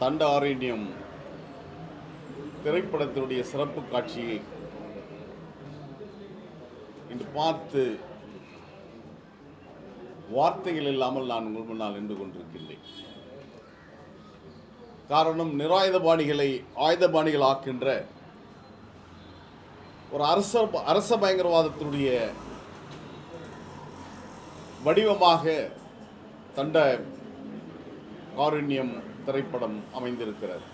தண்டாரண்யம் திரைப்படத்தினுடைய சிறப்பு காட்சியை இன்று பார்த்து வார்த்தைகள் இல்லாமல் நான் உங்கள் முன்னால் நின்று கொண்டிருக்கின்றேன். காரணம் நிராயுதபாணிகளை ஆயுதபாணிகள் ஆக்கின்ற ஒரு அரச அரச பயங்கரவாதத்தினுடைய வடிவமாக தண்ட காருண்யம் திரைப்படம் அமைந்திருக்கிறது.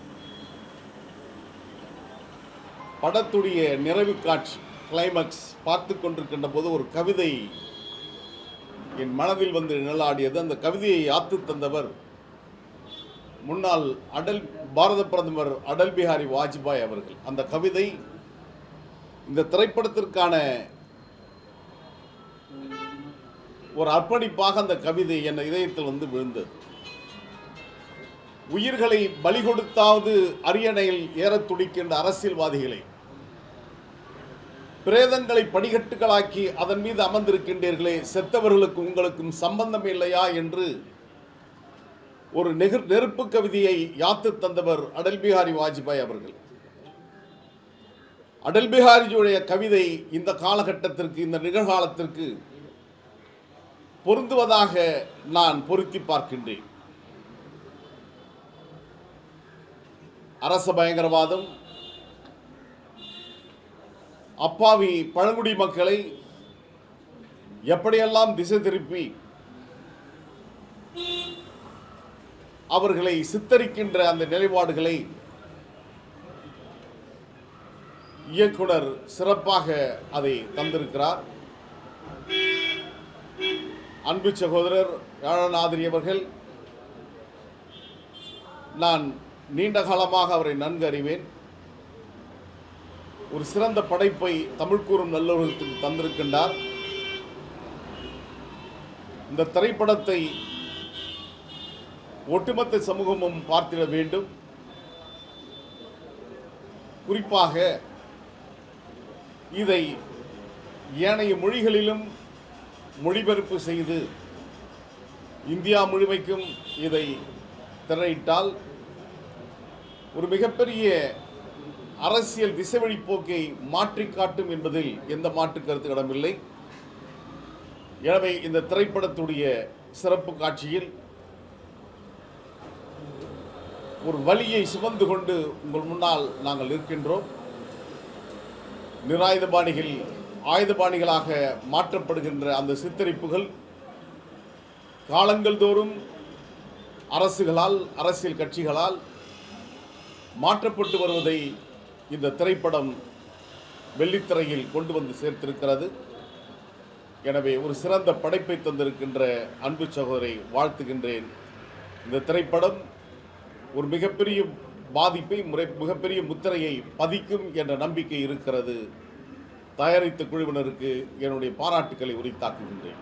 படத்துடைய நிறைவு காட்சி கிளைமேக்ஸ் பார்த்து கொண்டிருக்கின்ற போது ஒரு கவிதை என் மனதில் வந்து நிழலாடியது. அந்த கவிதையை ஆத்து தந்தவர் முன்னாள் அடல் பாரத பிரதமர் அடல் பிஹாரி வாஜ்பாய் அவர்கள். அந்த கவிதை இந்த திரைப்படத்திற்கான ஒரு அர்ப்பணிப்பாக அந்த கவிதை என் இதயத்தில் வந்து விழுந்தது. உயிர்களை பலி கொடுத்தாவது அரியணையில் ஏறத் துடிக்கின்ற அரசியல்வாதிகளை. பிரேதங்களை படிகட்டுகளாக்கி அதன் மீது அமர்ந்திருக்கின்றீர்களே செத்தவர்களுக்கு உங்களுக்கும் சம்பந்தம் இல்லையா என்று ஒரு நெகிர் நெருப்பு கவிதையை யாத்து தந்தவர் அடல் பிஹாரி வாஜ்பாய் அவர்கள். அடல் பிஹாரிஜியுடைய கவிதை இந்த காலகட்டத்திற்கு இந்த நிகழ்காலத்திற்கு பொருந்துவதாக நான் பொருத்தி பார்க்கின்றேன். அரச பயங்கரவாதம் அப்பாவி பழங்குடி மக்களை எப்படியெல்லாம் திசை திருப்பி அவர்களை சித்தரிக்கின்ற அந்த நிலைப்பாடுகளை இயக்குனர் சிறப்பாக அதை தந்திருக்கிறார். அன்பு சகோதரர் யாழநாதிரி அவர்கள் நான் நீண்ட காலமாக அவரை நன்கு அறிவேன். ஒரு சிறந்த படைப்பை தமிழ் கூறும் நல்லவர்களுக்கு தந்திருக்கின்றார். இந்த திரைப்படத்தை ஒட்டுமொத்த சமூகமும் பார்த்திட வேண்டும். குறிப்பாக இதை ஏனைய மொழிகளிலும் மொழிபெயர்ப்பு செய்து இந்தியா முழுமைக்கும் இதை திரையிட்டால் ஒரு மிகப்பெரிய அரசியல் திசைவழி போக்கை மாற்றி காட்டும் என்பதில் எந்த மாற்று கருத்து இடமில்லை. எனவே இந்த திரைப்படத்துடைய சிறப்பு காட்சியில் ஒரு வழியை சுமந்து கொண்டு உங்கள் முன்னால் நாங்கள் இருக்கின்றோம் நிராயுதபாணிகள் ஆயுதபாணிகளாக மாற்றப்படுகின்ற அந்த சித்தரிப்புகள் காலங்கள் தோறும் அரசுகளால் அரசியல் கட்சிகளால் மாற்றப்பட்டு வருவதை இந்த திரைப்படம் வெள்ளித்திரையில் கொண்டு வந்து சேர்த்திருக்கிறது. எனவே ஒரு சிறந்த படைப்பை தந்திருக்கின்ற அன்பு சகோதரை வாழ்த்துகின்றேன். இந்த திரைப்படம் ஒரு மிகப்பெரிய பாதிப்பை முறை மிகப்பெரிய முத்திரையை பதிக்கும் என்ற நம்பிக்கை இருக்கிறது. தயாரித்த குழுவினருக்கு என்னுடைய பாராட்டுக்களை உரித்தாக்குகின்றேன்.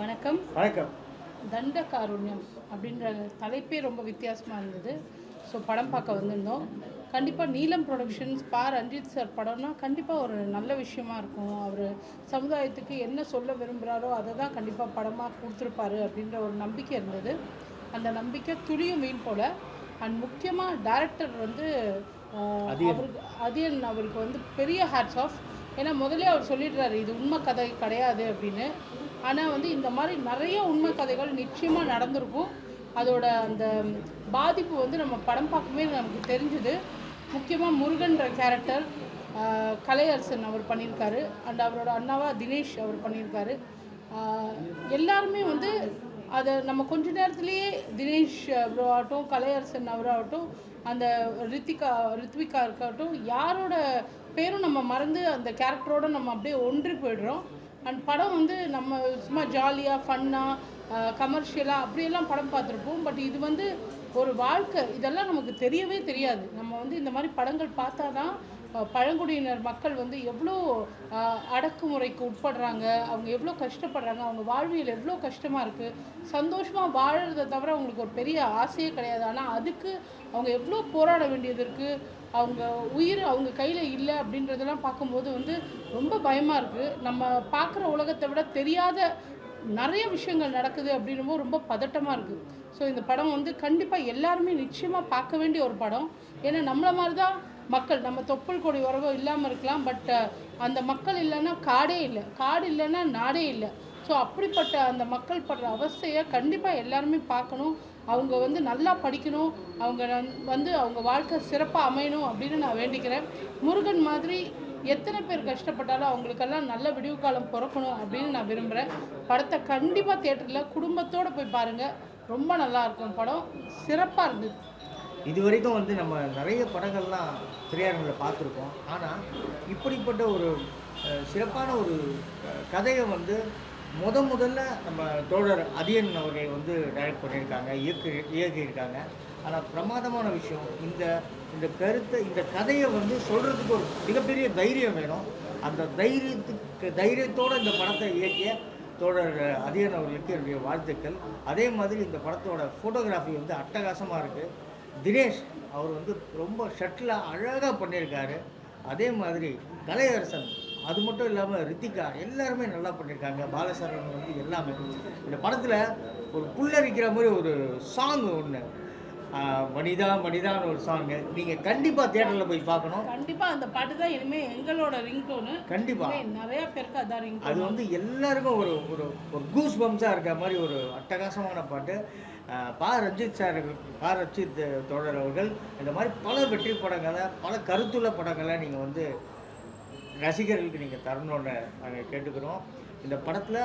வணக்கம். வணக்கம். தண்ட காருண்யம் அப்படின்ற தலைப்பே ரொம்ப வித்தியாசமாக இருந்தது. ஸோ படம் பார்க்க வந்திருந்தோம். கண்டிப்பாக நீலம் ப்ரொடக்ஷன்ஸ் பா. ரஞ்சித் சார் படம்னா கண்டிப்பாக ஒரு நல்ல விஷயமா இருக்கும். அவர் சமுதாயத்துக்கு என்ன சொல்ல விரும்புகிறாரோ அதை தான் கண்டிப்பாக படமாக கொடுத்துருப்பாரு அப்படின்ற ஒரு நம்பிக்கை இருந்தது. அந்த நம்பிக்கை துளியும் வீண் போல. அண்ட் முக்கியமாக டைரக்டர் வந்து அவருக்கு அதியன். அவருக்கு வந்து பெரிய ஹேட்ஸ் ஆஃப் ஏன்னா முதல்ல அவர் சொல்லிடுறாரு இது உண்மை கதை கிடையாது அப்படின்னு. ஆனால் வந்து இந்த மாதிரி நிறைய உண்மை கதைகள் நிச்சயமாக நடந்திருக்கும். அதோட அந்த பாதிப்பு வந்து நம்ம படம் பார்க்கும்போது நமக்கு தெரிஞ்சுது. முக்கியமாக முருகன்ற கேரக்டர் கலையரசன் அவர் பண்ணியிருக்காரு. அண்ட் அவரோட அண்ணாவா தினேஷ் அவர் பண்ணியிருக்காரு. எல்லாருமே வந்து அதை நம்ம கொஞ்ச நேரத்துலேயே தினேஷ் ப்ரோ ஆகட்டும் கலையரசன் அவராகட்டும் அந்த ரித்திகா ரித்விகா இருக்கட்டும் யாரோட பேரும் நம்ம மறந்து அந்த கேரக்டரோடு நம்ம அப்படியே ஒன்றி போயிடுறோம். அண்ட் படம் வந்து நம்ம சும்மா ஜாலியாக ஃபன்னாக கமர்ஷியலாக அப்படியெல்லாம் படம் பார்த்துருப்போம். பட் இது வந்து ஒரு வாழ்க்கை. இதெல்லாம் நமக்கு தெரியவே தெரியாது. நம்ம வந்து இந்த மாதிரி படங்கள் பார்த்தா தான் பழங்குடியினர் மக்கள் வந்து எவ்வளோ அடக்குமுறைக்கு உட்படுறாங்க அவங்க எவ்வளோ கஷ்டப்படுறாங்க அவங்க வாழ்வியல் எவ்வளோ கஷ்டமாக இருக்குது சந்தோஷமாக வாழறதை தவிர அவங்களுக்கு ஒரு பெரிய ஆசையே கிடையாது. ஆனால் அதுக்கு அவங்க எவ்வளோ போராட வேண்டியது இருக்குது அவங்க உயிர் அவங்க கையில் இல்லை அப்படின்றதெல்லாம் பார்க்கும்போது வந்து ரொம்ப பயமாக இருக்குது நம்ம பார்க்குற உலகத்தை விட தெரியாத நிறைய விஷயங்கள் நடக்குது அப்படின்னும் ரொம்ப பதட்டமாக இருக்குது ஸோ இந்த படம் வந்து கண்டிப்பாக எல்லாருமே நிச்சயமாக பார்க்க வேண்டிய ஒரு படம். ஏன்னா நம்மள மாதிரி தான் மக்கள் நம்ம தொப்புள் கொடி உறவு இல்லாமல் இருக்கலாம் பட் uh, அந்த மக்கள் இல்லைன்னா காடே இல்லை. காடு இல்லைன்னா நாடே இல்லை. ஸோ அப்படிப்பட்ட அந்த மக்கள் படுற அவஸ்தையை கண்டிப்பாக எல்லாருமே பார்க்கணும். அவங்க வந்து நல்லா படிக்கணும். அவங்க வந்து அவங்க வாழ்க்கை சிறப்பாக அமையணும் அப்படின்னு நான் வேண்டிக்கிறேன். முருகன் மாதிரி எத்தனை பேர் கஷ்டப்பட்டாலும் அவங்களுக்கெல்லாம் நல்ல விடிவு காலம் பிறக்கணும் அப்படின்னு நான் விரும்புகிறேன் படத்தை கண்டிப்பாக தேட்டரில் குடும்பத்தோடு போய் பாருங்கள் ரொம்ப நல்லா இருக்கும் படம். சிறப்பாக இருந்தது. இது வரைக்கும் வந்து நம்ம நிறைய படங்கள்லாம் திரையரங்கில் பார்த்துருக்கோம். ஆனால் இப்படிப்பட்ட ஒரு சிறப்பான ஒரு கதையை வந்து முத முதல்ல நம்ம தோழர் அதியன் அவர்கள் வந்து டைரக்ட் பண்ணியிருக்காங்க இயக்கி இயக்கியிருக்காங்க. ஆனால் பிரமாதமான விஷயம் இந்த இந்த கருத்தை இந்த கதையை வந்து சொல்கிறதுக்கு ஒரு மிகப்பெரிய தைரியம் வேணும். அந்த தைரியத்துக்கு தைரியத்தோடு இந்த படத்தை இயக்கிய தோழர் அதியன் அவர்களுக்கு என்னுடைய வாழ்த்துக்கள். அதே மாதிரி இந்த படத்தோட ஃபோட்டோகிராஃபி வந்து அட்டகாசமாக இருக்குது தினேஷ் அவர் வந்து ரொம்ப ஷட்டிலாக அழகாக பண்ணியிருக்காரு. அதே மாதிரி கலையரசன் அது மட்டும் இல்லாமல் ரித்திகா எல்லாருமே நல்லா பண்ணியிருக்காங்க. பாலசரவன் வந்து எல்லாமே. இந்த படத்தில் ஒரு புல்லரிக்கிற மாதிரி ஒரு சாங் ஒன்று மனிதா மனிதான்னு ஒரு சாங்கு நீங்கள் கண்டிப்பாக தியேட்டரில் போய் பார்க்கணும். கண்டிப்பாக அந்த பாட்டு தான் இனிமேல் எங்களோட ரிங்டோனு. கண்டிப்பாக நிறைய பேருக்கு அதான் அது ரிங்டோன் வந்து எல்லாருக்கும் ஒரு ஒரு ஒரு கூஸ் பம்ஸாக இருக்க மாதிரி ஒரு அட்டகாசமான பாட்டு. பா ரஞ்சித் சார் பா ரஞ்சித் தோழர் அவர்கள் இந்த மாதிரி பல வெற்றி படங்களை பல கருத்துள்ள படங்களை நீங்கள் வந்து ரசிகர்களுக்கு நீங்கள் தரணும்னு நாங்கள் கேட்டுக்கிறோம். இந்த படத்தில்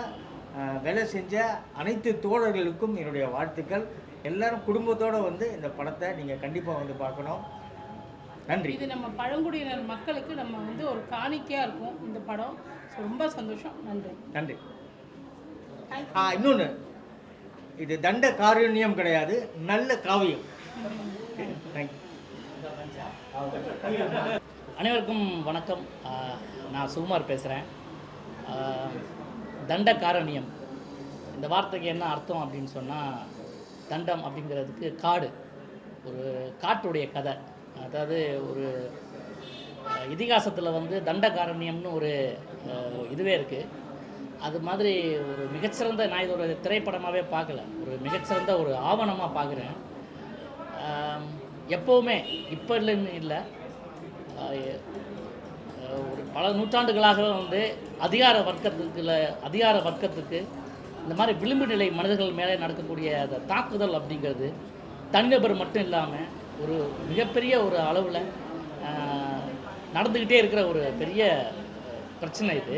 வேலை செஞ்ச அனைத்து தோழர்களுக்கும் என்னுடைய வாழ்த்துக்கள். எல்லாரும் குடும்பத்தோடு வந்து இந்த படத்தை நீங்கள் கண்டிப்பாக வந்து பார்க்கணும். நன்றி. இது நம்ம பழங்குடியினர் மக்களுக்கு நம்ம வந்து ஒரு காணிக்கையாக இருக்கும் இந்த படம். ரொம்ப சந்தோஷம். நன்றி. நன்றி. ஆ இன்னொன்று இது தண்ட காருண்யம் கிடையாது நல்ல காவியம். அனைவருக்கும் வணக்கம். நான் சுகுமார் பேசுகிறேன் தண்டகாரண்யம் இந்த வார்த்தைக்கு என்ன அர்த்தம் அப்படின்னு சொன்னால் தண்டம் அப்படிங்கிறதுக்கு காடு. ஒரு காட்டுடைய கதை. அதாவது ஒரு இதிகாசத்தில் வந்து தண்டகாரண்யம்னு ஒரு இதுவே இருக்குது அது மாதிரி ஒரு மிகச்சிறந்த நான் இது ஒரு திரைப்படமாகவே பார்க்கல. ஒரு மிகச்சிறந்த ஒரு ஆவணமாக பார்க்குறேன். எப்போவுமே இப்போ இல்லைன்னு இல்லை. ஒரு பல நூற்றாண்டுகளாக வந்து அதிகார வர்க்கத்துக்குள்ள அதிகார வர்க்கத்துக்கு இந்த மாதிரி விளிம்பு நிலை மனிதர்கள் மேலே நடக்கக்கூடிய அந்த தாக்குதல் அப்படிங்கிறது தனிநபர் மட்டும் இல்லாமல் ஒரு மிகப்பெரிய ஒரு அளவில் நடந்துக்கிட்டே இருக்கிற ஒரு பெரிய பிரச்சனை இது.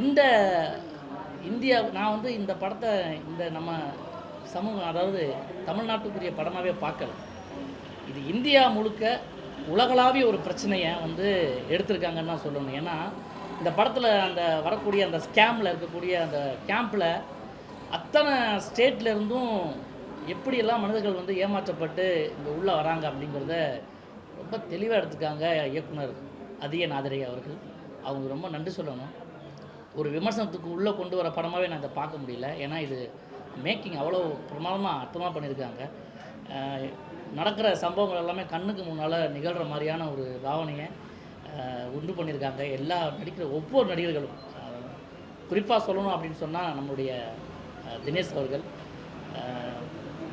இந்த இந்தியா நான் வந்து இந்த படத்தை இந்த நம்ம சமூகம் அதாவது தமிழ்நாட்டுக்குரிய படமாகவே பார்க்கல. இது இந்தியா முழுக்க உலகளாவிய ஒரு பிரச்சனையை வந்து எடுத்திருக்காங்கன்னு தான் சொல்லணும். ஏன்னா இந்த படத்தில் அந்த வரக்கூடிய அந்த ஸ்கேமில் இருக்கக்கூடிய அந்த கேம்பில் அத்தனை ஸ்டேட்லேருந்தும் எப்படியெல்லாம் மனிதர்கள் வந்து ஏமாற்றப்பட்டு இங்கே உள்ளே வராங்க அப்படிங்கிறத ரொம்ப தெளிவாக எடுத்துக்காங்க இயக்குனர் அதிக நாதரே அவர்கள். அவங்க ரொம்ப நன்றி சொல்லணும். ஒரு விமர்சனத்துக்கு உள்ளே கொண்டு வர படமாகவே நான் இதை பார்க்க முடியல. ஏன்னா இது மேக்கிங் அவ்வளோ பிரமாதமாக அர்த்தமாக பண்ணியிருக்காங்க. நடக்கிற சம்பவங்கள் எல்லாமே கண்ணுக்கு முன்னால் நிகழ்கிற மாதிரியான ஒரு பாவனையை உண்டு பண்ணியிருக்காங்க. எல்லா நடிக்கிற ஒவ்வொரு நடிகர்களும். குறிப்பாக சொல்லணும் அப்படின்னு சொன்னால் நம்மளுடைய தினேஷ் அவர்கள்.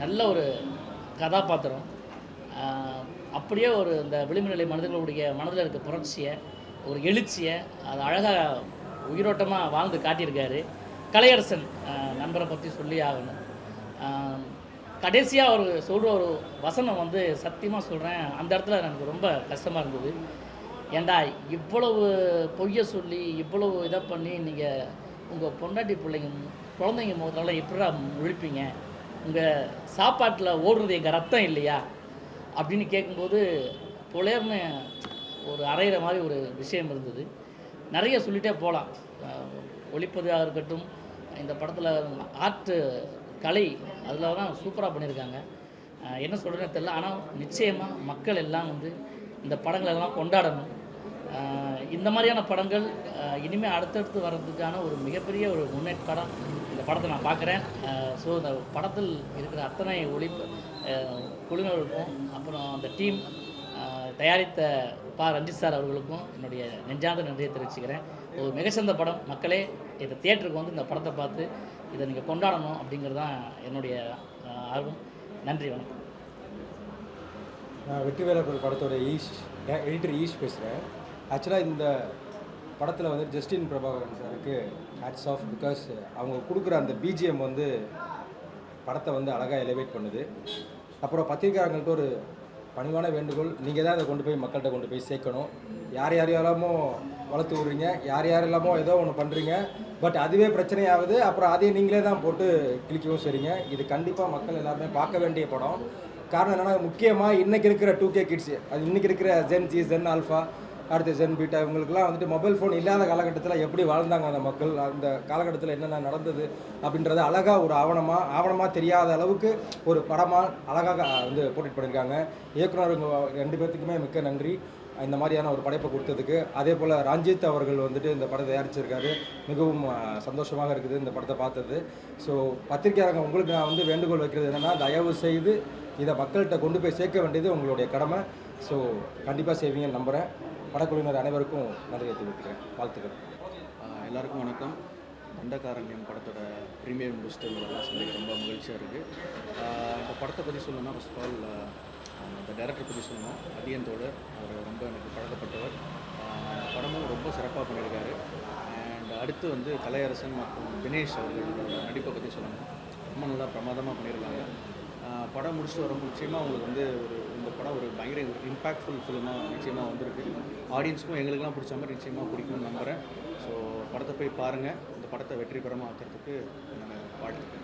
நல்ல ஒரு கதாபாத்திரம். அப்படியே ஒரு இந்த விளிம்பு நிலை மனிதர்களுடைய மனதில் இருக்க புரட்சியை ஒரு எழுச்சியை அது அழகாக உயிரோட்டமாக வாழ்ந்து காட்டியிருக்காரு. கலையரசன் நண்பரை பற்றி சொல்லி ஆகணும். கடைசியாக அவர் சொல்கிற ஒரு வசனம் வந்து சத்தியமாக சொல்கிறேன் அந்த இடத்துல எனக்கு ரொம்ப கஷ்டமாக இருந்தது. ஏண்டா இவ்வளவு பொய்யை சொல்லி இவ்வளவு இதை பண்ணி நீங்கள் உங்கள் பொண்டாட்டி பிள்ளைங்க குழந்தைங்க முதல்ல எப்படா முழிப்பீங்க? உங்கள் சாப்பாட்டில் ஓடுறது எங்கள் ரத்தம் இல்லையா? அப்படின்னு கேட்கும்போது புலையர்னு ஒரு அரைகிற மாதிரி ஒரு விஷயம் இருந்தது. நிறைய சொல்லிட்டே போகலாம். ஒளிப்பதிவாக இருக்கட்டும் இந்த படத்தில் ஆர்ட்டு கலை அதில் தான் சூப்பராக பண்ணியிருக்காங்க. என்ன சொல்கிறேன்னு தெரியல. ஆனால் நிச்சயமாக மக்கள் எல்லாம் வந்து இந்த படங்களை எல்லாம் கொண்டாடணும். இந்த மாதிரியான படங்கள் இனிமேல் அடுத்தடுத்து வர்றதுக்கான ஒரு மிகப்பெரிய ஒரு முன்னேற்பாடம் இந்த படத்தை நான் பார்க்குறேன். ஸோ இந்த படத்தில் இருக்கிற அத்தனை ஒளிப்பு குழுவினருக்கும் அப்புறம் அந்த டீம் தயாரித்த பா ரஞ்சித் சார் அவர்களுக்கும் என்னுடைய நெஞ்சார்ந்த நன்றியை தெரிவிச்சுக்கிறேன். ஒரு மிகச்சிறந்த படம். மக்களே இந்த தியேட்டருக்கு வந்து இந்த படத்தை பார்த்து இதை நீங்கள் கொண்டாடணும் அப்படிங்கிறது தான் என்னுடைய ஆர்வம். நன்றி வணக்கம். நான் வெற்றி வேலப்பல் படத்தோட ஈஷ் எடிட்டர் ஈஷ் பேசுகிறேன் ஆக்சுவலாக இந்த படத்தில் வந்து ஜஸ்டின் பிரபாகரன் சாருக்கு ஹேட்ஸ் ஆஃப் பிகாஸ் அவங்க கொடுக்குற அந்த பிஜிஎம் வந்து படத்தை வந்து அழகாக எலிவேட் பண்ணுது. அப்புறம் பத்திரிகையாளர்கள்ட்ட ஒரு பணிவான வேண்டுகோள் நீங்கள் தான் அதை கொண்டு போய் மக்கள்கிட்ட கொண்டு போய் சேர்க்கணும். யார் யார் யாரெல்லாமோ வளர்த்து விட்றீங்க யார் யார் எல்லாமோ ஏதோ ஒன்று பண்ணுறீங்க பட் அதுவே பிரச்சனையாகுது அப்புறம் அதையும் நீங்களே தான் போட்டு கிளிக்கவும் சரிங்க இது கண்டிப்பாக மக்கள் எல்லாருமே பார்க்க வேண்டிய படம். காரணம் என்னென்னா முக்கியமாக இன்றைக்கி இருக்கிற டூ கே கிட்ஸ் அது இன்றைக்கி இருக்கிற ஜென் ஜி ஜென் ஆல்ஃபா அடுத்து ஜென் பீட்டா இவங்களுக்குலாம் வந்துட்டு மொபைல் ஃபோன் இல்லாத காலகட்டத்தில் எப்படி வாழ்ந்தாங்க அந்த மக்கள்? அந்த காலகட்டத்தில் என்னென்ன நடந்தது அப்படின்றத அழகாக ஒரு ஆவணமாக ஆவணமாக தெரியாத அளவுக்கு ஒரு படமாக அழகாக வந்து போர்ட்ரேட் பண்ணியிருக்காங்க இயக்குனர் ரெண்டு பேர்த்துக்குமே மிக்க நன்றி. இந்த மாதிரியான ஒரு படைப்பை கொடுத்ததுக்கு. அதே போல் ரஞ்சித் அவர்கள் வந்துட்டு இந்த படத்தை தயாரிச்சிருக்காரு. மிகவும் சந்தோஷமாக இருக்குது இந்த படத்தை பார்த்தது. ஸோ பத்திரிகையாளர்கள் உங்களுக்கு நான் வந்து வேண்டுகோள் வைக்கிறது என்னென்னா தயவு செய்து இதை மக்கள்கிட்ட கொண்டு போய் சேர்க்க வேண்டியது உங்களுடைய கடமை. ஸோ கண்டிப்பாக செய்வீங்கன்னு நம்புகிறேன் படக்குழுவினர் அனைவருக்கும் நன்றியை தெரிவிக்கிறேன் வாழ்த்துக்கள். எல்லாருக்கும் வணக்கம். தண்டகாரண்யம் படத்தோட ப்ரீமியர் முடிச்சுட்டு உங்களெல்லாம் சந்திக்க ரொம்ப மகிழ்ச்சியாக இருக்குது இந்த படத்தை பற்றி சொல்லணும்னா ஃபர்ஸ்ட் ஆஃப் ஆல் இந்த டேரக்டர் பற்றி சொல்லணும். அடியந்தோடு அவர் ரொம்ப எனக்கு பழக்கப்பட்டவர். படமும் ரொம்ப சிறப்பாக பண்ணியிருக்காரு. அண்ட் அடுத்து வந்து கலையரசன் மற்றும் தினேஷ் அவர்களோட நடிப்பை பற்றி சொல்லணும். ரொம்ப நல்லா பிரமாதமாக பண்ணியிருக்காங்க. படம் முடிச்சுட்டு வரும்போது நிச்சயமாக உங்களுக்கு வந்து ஒரு இந்த படம் ஒரு பயங்கர இம்பாக்ட்ஃபுல் ஃபிலிமாக நிச்சயமாக வந்திருக்கு. ஆடியன்ஸுக்கும் எங்களுக்கெல்லாம் பிடிச்ச மாதிரி நிச்சயமாக பிடிக்கும்னு நம்புகிறேன் ஸோ படத்தை போய் பாருங்கள் இந்த படத்தை வெற்றிகரமாக ஆக்கிறதுக்கு நாங்கள் வாழ்த்துக்கிறேன்